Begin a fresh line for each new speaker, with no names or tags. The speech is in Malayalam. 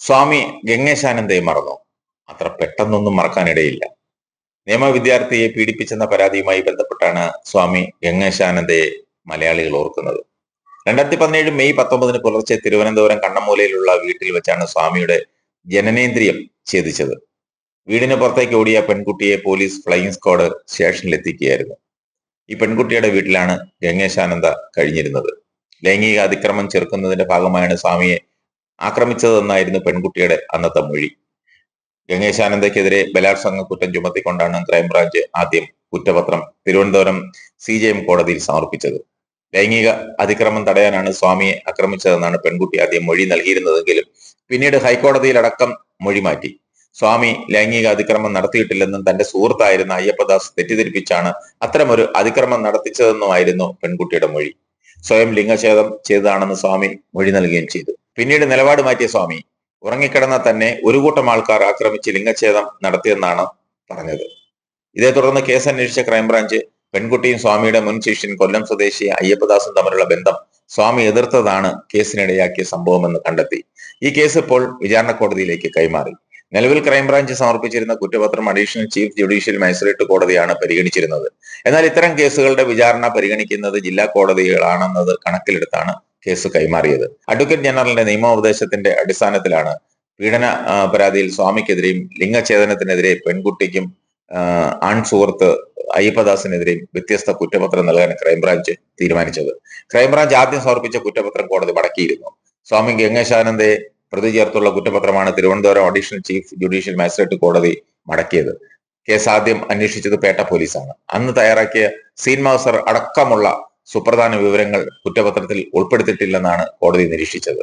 സ്വാമി ഗംഗേശാനന്ദയെ മറന്നു. അത്ര പെട്ടെന്നൊന്നും മറക്കാനിടയില്ല. നിയമ വിദ്യാർത്ഥിയെ പീഡിപ്പിച്ചെന്ന പരാതിയുമായി ബന്ധപ്പെട്ടാണ് സ്വാമി ഗംഗേശാനന്ദയെ മലയാളികൾ ഓർക്കുന്നത്. രണ്ടായിരത്തി പതിനേഴ് മെയ് പത്തൊമ്പതിന് പുലർച്ചെ തിരുവനന്തപുരം കണ്ണമൂലയിലുള്ള വീട്ടിൽ വെച്ചാണ് സ്വാമിയുടെ ജനനേന്ദ്രിയം ഛേദിച്ചത്. വീടിന് പുറത്തേക്ക് ഓടിയ പെൺകുട്ടിയെ പോലീസ് ഫ്ലൈയിങ് സ്ക്വാഡ് സ്റ്റേഷനിൽ എത്തിക്കുകയായിരുന്നു ഈ പെൺകുട്ടിയുടെ വീട്ടിലാണ് ഗംഗേശാനന്ദ കഴിഞ്ഞിരുന്നത്. ലൈംഗിക അതിക്രമം ചെറുക്കുന്നതിന്റെ ഭാഗമായാണ് സ്വാമിയെ ആക്രമിച്ചതെന്നായിരുന്നു പെൺകുട്ടിയുടെ അന്നത്തെ മൊഴി. ഗംഗേശാനന്ദയ്ക്കെതിരെ ബലാത്സംഗ കുറ്റം ചുമത്തിക്കൊണ്ടാണ് ക്രൈംബ്രാഞ്ച് ആദ്യം കുറ്റപത്രം തിരുവനന്തപുരം സി ജെ എം കോടതിയിൽ സമർപ്പിച്ചത്. ലൈംഗിക അതിക്രമം തടയാനാണ് സ്വാമിയെ ആക്രമിച്ചതെന്നാണ് പെൺകുട്ടി ആദ്യം മൊഴി നൽകിയിരുന്നതെങ്കിലും പിന്നീട് ഹൈക്കോടതിയിലടക്കം മൊഴി മാറ്റി. സ്വാമി ലൈംഗിക അതിക്രമം നടത്തിയിട്ടില്ലെന്നും തന്റെ സുഹൃത്തായിരുന്ന അയ്യപ്പദാസ് തെറ്റിദ്ധരിപ്പിച്ചാണ് അത്തരമൊരു അതിക്രമം നടത്തിച്ചതെന്നുമായിരുന്നു പെൺകുട്ടിയുടെ മൊഴി. സ്വയം ലിംഗഛേദം ചെയ്തതാണെന്ന് സ്വാമി മൊഴി നൽകുകയും ചെയ്തു. പിന്നീട് നിലപാട് മാറ്റിയ സ്വാമി ഉറങ്ങിക്കിടന്ന തന്നെ ഒരു കൂട്ടം ആൾക്കാർ ആക്രമിച്ച് ലിംഗഛേദം നടത്തിയെന്നാണ് പറഞ്ഞത്. ഇതേ തുടർന്ന് കേസ് അന്വേഷിച്ച ക്രൈംബ്രാഞ്ച് പെൺകുട്ടിയും സ്വാമിയുടെ മുൻ ശിഷ്യൻ കൊല്ലം സ്വദേശി അയ്യപ്പദാസും തമ്മിലുള്ള ബന്ധം സ്വാമി എതിർത്തതാണ് കേസിനിടയാക്കിയ സംഭവമെന്ന് കണ്ടെത്തി. ഈ കേസ് ഇപ്പോൾ വിചാരണ കോടതിയിലേക്ക് കൈമാറി. നിലവിൽ ക്രൈംബ്രാഞ്ച് സമർപ്പിച്ചിരുന്ന കുറ്റപത്രം അഡീഷണൽ ചീഫ് ജുഡീഷ്യൽ മജിസ്ട്രേറ്റ് കോടതിയാണ് പരിഗണിച്ചിരുന്നത്. എന്നാൽ ഇത്തരം കേസുകളുടെ വിചാരണ പരിഗണിക്കുന്നത് ജില്ലാ കോടതികളാണെന്നത് കണക്കിലെടുത്താണ് കേസ് കൈമാറിയത്. അഡ്വക്കേറ്റ് ജനറലിന്റെ നിയമോപദേശത്തിന്റെ അടിസ്ഥാനത്തിലാണ് പീഡന പരാതിയിൽ സ്വാമിക്കെതിരെയും ലിംഗഛേദനത്തിനെതിരെ പെൺകുട്ടിക്കും ആൺ സുഹൃത്ത് അയ്യപ്പദാസിനെതിരെയും വ്യത്യസ്ത കുറ്റപത്രം നൽകാൻ ക്രൈംബ്രാഞ്ച് തീരുമാനിച്ചത്. ക്രൈംബ്രാഞ്ച് ആദ്യം സമർപ്പിച്ച കുറ്റപത്രം കോടതി മടക്കിയിരുന്നു. സ്വാമി ഗംഗേശാനന്ദയെ പ്രതി ചേർത്തുള്ള കുറ്റപത്രമാണ് Thiruvananthapuram additional chief judicial magistrate കോടതി മടക്കിയത്. കേസ് ആദ്യം അന്വേഷിച്ചത് പേട്ട പോലീസാണ്. അന്ന് തയ്യാറാക്കിയ സീൻ മാസ്റ്റർ അടക്കമുള്ള സുപ്രധാന വിവരങ്ങൾ കുറ്റപത്രത്തിൽ ഉൾപ്പെടുത്തിയിട്ടില്ലെന്നാണ് കോടതി നിരീക്ഷിച്ചത്.